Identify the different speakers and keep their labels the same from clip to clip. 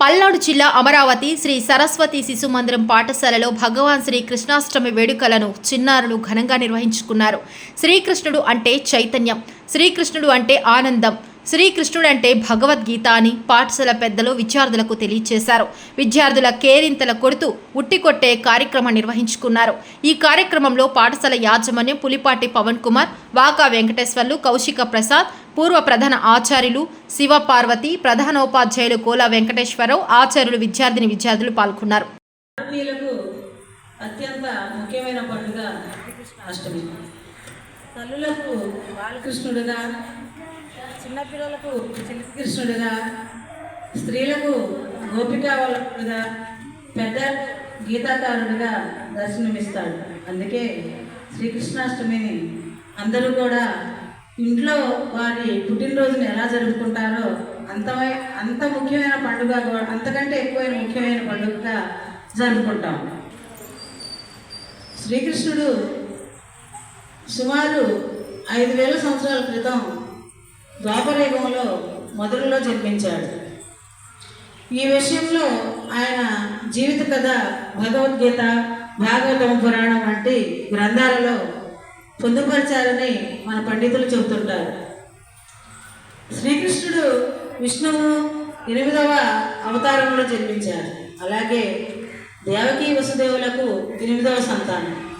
Speaker 1: పల్నాడు జిల్లా అమరావతి శ్రీ సరస్వతి శిశు మందిరం పాఠశాలలో భగవాన్ శ్రీ కృష్ణాష్టమి వేడుకలను చిన్నారులు ఘనంగా నిర్వహించుకున్నారు. శ్రీకృష్ణుడు అంటే చైతన్యం శ్రీకృష్ణుడు అంటే ఆనందం శ్రీకృష్ణుడు అంటే భగవద్గీత అని పాఠశాల పెద్దలు విద్యార్థులకు తెలియజేశారు విద్యార్థుల కేరింతల కొడుతూ ఉట్టికొట్టే కార్యక్రమం నిర్వహించుకున్నారు. ఈ కార్యక్రమంలో పాఠశాల యాజమాన్యం పులిపాటి పవన్ కుమార్ వాకా వెంకటేశ్వర్లు కౌశిక ప్రసాద్ పూర్వ ప్రధాన ఆచార్యులు శివపార్వతి ప్రధానోపాధ్యాయులు కోలా వెంకటేశ్వరరావు ఆచార్యులు విద్యార్థిని విద్యార్థులు పాల్గొన్నారు.
Speaker 2: అత్యంత ముఖ్యమైన పండుగ అష్టమి తల్లులకు బాలకృష్ణుడుగా చిన్నపిల్లలకు కృష్ణుడుగా స్త్రీలకు గోపికా వల్లభుడుగా పెద్ద గీతాకారుడిగా దర్శనమిస్తాడు. అందుకే శ్రీకృష్ణాష్టమిని అందరూ కూడా ఇంట్లో వారి పుట్టినరోజుని ఎలా జరుపుకుంటారో అంతమై అంత ముఖ్యమైన పండుగ అంతకంటే ఎక్కువైన ముఖ్యమైన పండుగగా జరుపుకుంటాం. శ్రీకృష్ణుడు సుమారు ఐదు వేల సంవత్సరాల క్రితం ద్వాపరయుగంలో మొదలులో జన్మించాడు. ఈ విషయంలో ఆయన జీవిత కథ భగవద్గీత భాగవతం పురాణం వంటి గ్రంథాలలో పొందుపరిచారని మన పండితులు చెబుతుంటారు. శ్రీకృష్ణుడు విష్ణువు ఎనిమిదవ అవతారంలో జన్మించారు అలాగే దేవకీ వసుదేవులకు ఎనిమిదవ సంతానం.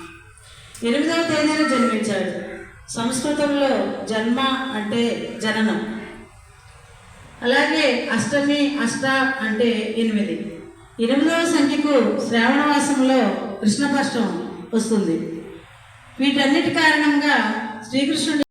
Speaker 2: ఎనిమిదవ తేదీన జన్మించాడు. సంస్కృతంలో జన్మ అంటే జననం. అలాగే అష్టమి అష్ట అంటే ఎనిమిది. ఎనిమిదవ సంఖ్యకు శ్రావణ మాసంలో కృష్ణపక్షం వస్తుంది. వీటన్నిటి కారణంగా శ్రీకృష్ణుడు